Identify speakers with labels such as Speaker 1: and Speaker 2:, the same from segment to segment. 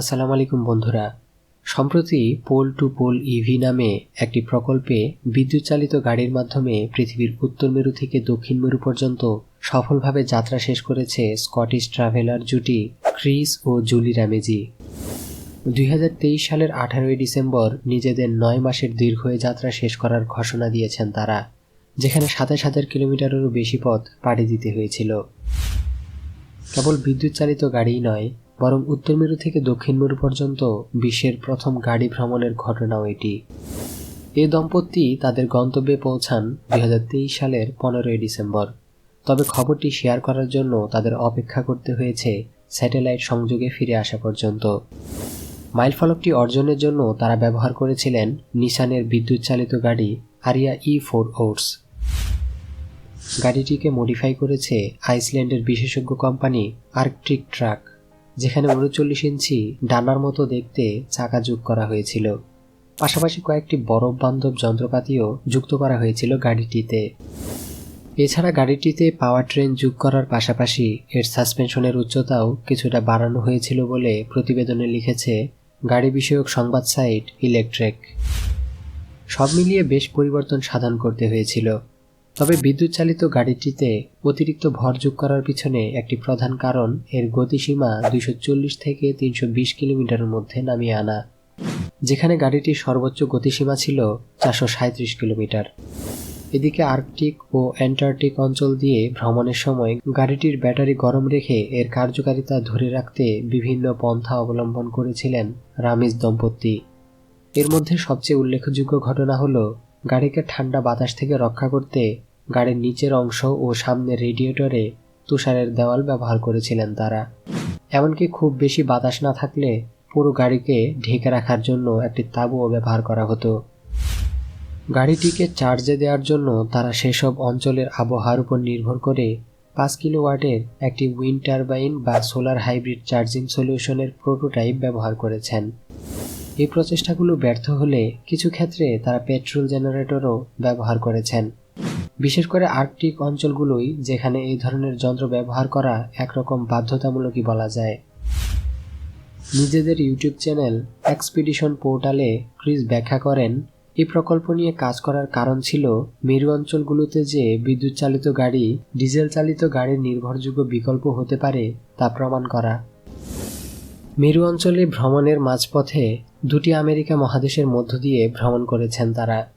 Speaker 1: আসসালামু আলাইকুম বন্ধুরা। সম্প্রতি পোল টু পোল ইভি নামে একটি প্রকল্পে বিদ্যুৎ চালিত গাড়ির মাধ্যমে পৃথিবীর উত্তর মেরু থেকে দক্ষিণ মেরু পর্যন্ত সফলভাবে যাত্রা শেষ করেছে স্কটিশ ট্রাভেলার জুটি ক্রিস ও জুলি র্যামেজি দুই সালের আঠারোই ডিসেম্বর নিজেদের নয় মাসের দীর্ঘ যাত্রা শেষ করার ঘোষণা দিয়েছেন তারা, যেখানে সাতাশ হাজার কিলোমিটারেরও বেশি পথ পাড়ি দিতে হয়েছিল। কেবল বিদ্যুৎ চালিত গাড়িই নয় বরং উত্তর মেরু থেকে দক্ষিণ মেরু পর্যন্ত বিশ্বের প্রথম গাড়ি ভ্রমণের ঘটনাও এটি। এ দম্পতি তাদের গন্তব্যে পৌঁছান দু হাজার তেইশ সালের পনেরোই ডিসেম্বর। তবে খবরটি শেয়ার করার জন্য তাদের অপেক্ষা করতে হয়েছে স্যাটেলাইট সংযোগে ফিরে আসা পর্যন্ত। মাইলফলকটি অর্জনের জন্য তারা ব্যবহার করেছিলেন নিসানের বিদ্যুৎ চালিত গাড়ি আরিয়া ই ফোর ওটস। গাড়িটিকে মডিফাই করেছে আইসল্যান্ডের বিশেষজ্ঞ কোম্পানি আর্কট্রিক ট্রাক। যেখানে উনচল্লিশ ইঞ্চি ডানার মতো দেখতে চাকা যোগ করা হয়েছিল। পাশাপাশি কয়েকটি বরফ বান্ধব যন্ত্রপাতিও যুক্ত করা হয়েছিল গাড়িটিতে। এছাড়া গাড়িটিতে পাওয়ার ট্রেন যোগ করার পাশাপাশি এর সাসপেনশনের উচ্চতাও কিছুটা বাড়ানো হয়েছিল বলে প্রতিবেদনে লিখেছে গাড়ি বিষয়ক সংবাদ সাইট ইলেকট্রিক। সব মিলিয়ে বেশ পরিবর্তন সাধন করতে হয়েছিল। তবে বিদ্যুৎ চালিত গাড়িটিতে অতিরিক্ত ভর যোগ করার পিছনে একটি প্রধান কারণ, এর গতিসীমা দুইশো চল্লিশ থেকে তিনশো বিশ কিলোমিটারের মধ্যে নামিয়ে আনা, যেখানে গাড়িটির সর্বোচ্চ গতিসীমা ছিল চারশো কিলোমিটার। এদিকে আর্কটিক ও অ্যান্টার্কটিক অঞ্চল দিয়ে ভ্রমণের সময় গাড়িটির ব্যাটারি গরম রেখে এর কার্যকারিতা ধরে রাখতে বিভিন্ন পন্থা অবলম্বন করেছিলেন রামিজ দম্পতি। এর মধ্যে সবচেয়ে উল্লেখযোগ্য ঘটনা হলো, গাড়িকে ঠান্ডা বাতাস থেকে রক্ষা করতে গাড়ির নিচের অংশ ও সামনের রেডিয়েটরে তুষারের দেওয়াল ব্যবহার করেছিলেন তারা। এমনকি খুব বেশি বাতাস না থাকলে পুরো গাড়িকে ঢেকে রাখার জন্য একটি তাঁবুও ব্যবহার করা হতো। গাড়িটিকে চার্জে দেওয়ার জন্য তারা সেসব অঞ্চলের আবহাওয়ার উপর নির্ভর করে পাঁচ কিলো ওয়াটের একটি উইন্ড টারবাইন বা সোলার হাইব্রিড চার্জিং সলিউশনের প্রোটোটাইপ ব্যবহার করেছেন। এই প্রচেষ্টাগুলো ব্যর্থ হলে কিছু ক্ষেত্রে তারা পেট্রোল জেনারেটরও ব্যবহার করেছেন। বিশেষ করে আর্কটিক অঞ্চলগুলোই যেখানে এই ধরনের যন্ত্র ব্যবহার করা একরকম বাধ্যতামূলকই বলা যায়। নিজেদের ইউটিউব চ্যানেল এক্সপিডিশন পোর্টালে ক্রিস ব্যাখ্যা করেন এই প্রকল্প নিয়ে কাজ করার কারণ ছিল মেরু অঞ্চলগুলোতে যে বিদ্যুৎ চালিত গাড়ি ডিজেল চালিত গাড়ির নির্ভরযোগ্য বিকল্প হতে পারে তা প্রমাণ করা। মেরু অঞ্চলে ভ্রমণের মাঝপথে দুটি আমেরিকা মহাদেশের মধ্য দিয়ে ভ্রমণ করেছেন তারা।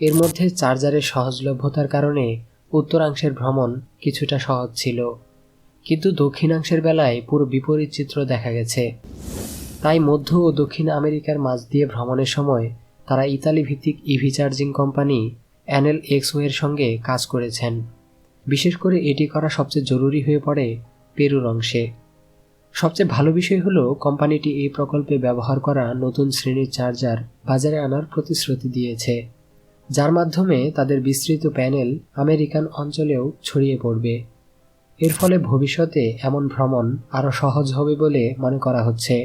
Speaker 1: এর মধ্যে চার্জারের সহজলভ্যতার কারণে উত্তরাংশের ভ্রমণ কিছুটা সহজ ছিল। কিন্তু দক্ষিণাংশের বেলায় পুরো বিপরীত চিত্র দেখা গেছে। তাই মধ্য ও দক্ষিণ আমেরিকার মাঝ দিয়ে ভ্রমণের সময় তারা ইতালি ভিত্তিক ইভি চার্জিং কোম্পানি অ্যানেল এক্সওয়ের সঙ্গে কাজ করেছেন। বিশেষ করে এটি করা সবচেয়ে জরুরি হয়ে পড়ে পেরুর অংশে। সবচেয়ে ভালো বিষয় হলো কোম্পানিটি এই প্রকল্পে ব্যবহার করা নতুন শ্রেণির চার্জার বাজারে আনার প্রতিশ্রুতি দিয়েছে। যার মাধ্যমে তাদের বিস্তৃত প্যানেল আমেরিকান অঞ্চলেও ছড়িয়ে পড়বে। এর ফলে ভবিষ্যতে এমন ভ্রমণ আরও সহজ হবে বলে মনে করা হচ্ছে।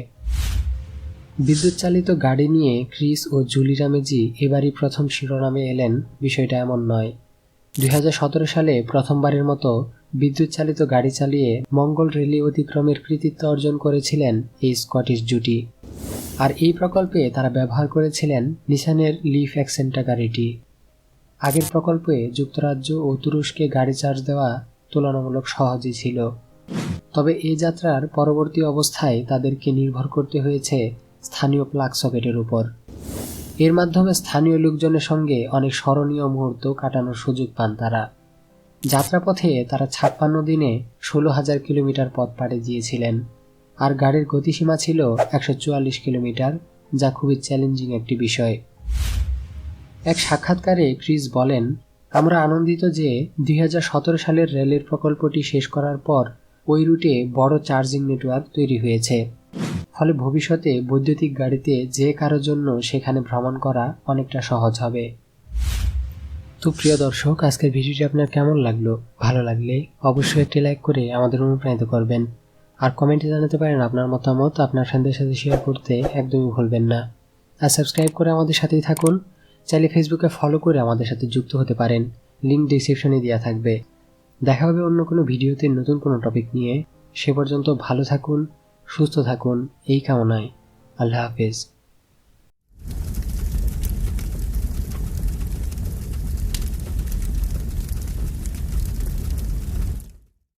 Speaker 1: বিদ্যুৎ চালিত গাড়ি নিয়ে ক্রিস ও জুলি রামেজি এবারই প্রথম শিরোনামে এলেন, বিষয়টা এমন নয়। দুই সালে প্রথমবারের মতো বিদ্যুৎ চালিত গাড়ি চালিয়ে মঙ্গল রেলি অতিক্রমের কৃতিত্ব অর্জন করেছিলেন এই স্কটিশ জুটি। আর এই প্রকল্পে তারা ব্যবহার করেছিলেন নিশানের লিফ অ্যাক্সেন্টা গাড়িটি। আগের প্রকল্পে যুক্তরাজ্য ও তুরস্কে গাড়ি চার্জ দেওয়া তুলনামূলক সহজই ছিল। তবে এই যাত্রার পরবর্তী অবস্থায় তাদেরকে নির্ভর করতে হয়েছে স্থানীয় প্লাগ সকেটের উপর। এর মাধ্যমে স্থানীয় লোকজনের সঙ্গে অনেক স্মরণীয় মুহূর্ত কাটানোর সুযোগ পান তারা। যাত্রাপথে তারা ছাপ্পান্ন দিনে ষোলো হাজার কিলোমিটার পথ পাড়ে দিয়েছিলেন। আর গাড়ির গতিসীমা ছিল একশো চুয়াল্লিশ কিলোমিটার, যা খুবই চ্যালেঞ্জিং একটি বিষয়। এক সাক্ষাৎকারে ক্রিস বলেন, আমরা আনন্দিত যে দুই হাজার সতেরো সালের রেলের প্রকল্পটি শেষ করার পর ওই রুটে বড় চার্জিং নেটওয়ার্ক তৈরি হয়েছে। ফলে ভবিষ্যতে বৈদ্যুতিক গাড়িতে যে কারোর জন্য সেখানে ভ্রমণ করা অনেকটা সহজ হবে। তো প্রিয় দর্শক, আজকের ভিডিওটি আপনার কেমন লাগল? ভালো লাগলে অবশ্যই একটি লাইক করে আমাদের অনুপ্রাণিত করবেন। আর কমেন্টে জানাতে পারেন আপনার মতামত, আপনার ফ্রেন্ডদের সাথে শেয়ার করতে একদমই ভুলবেন না। আর সাবস্ক্রাইব করে আমাদের সাথেই থাকুন। চাইলে ফেসবুকে ফলো করে আমাদের সাথে যুক্ত হতে পারেন। লিঙ্ক ডিসক্রিপশনে দেওয়া থাকবে। দেখা হবে অন্য কোনো ভিডিওতে নতুন কোনো টপিক নিয়ে। সে পর্যন্ত ভালো থাকুন, সুস্থ থাকুন, এই কামনায়। আল্লাহ হাফেজ।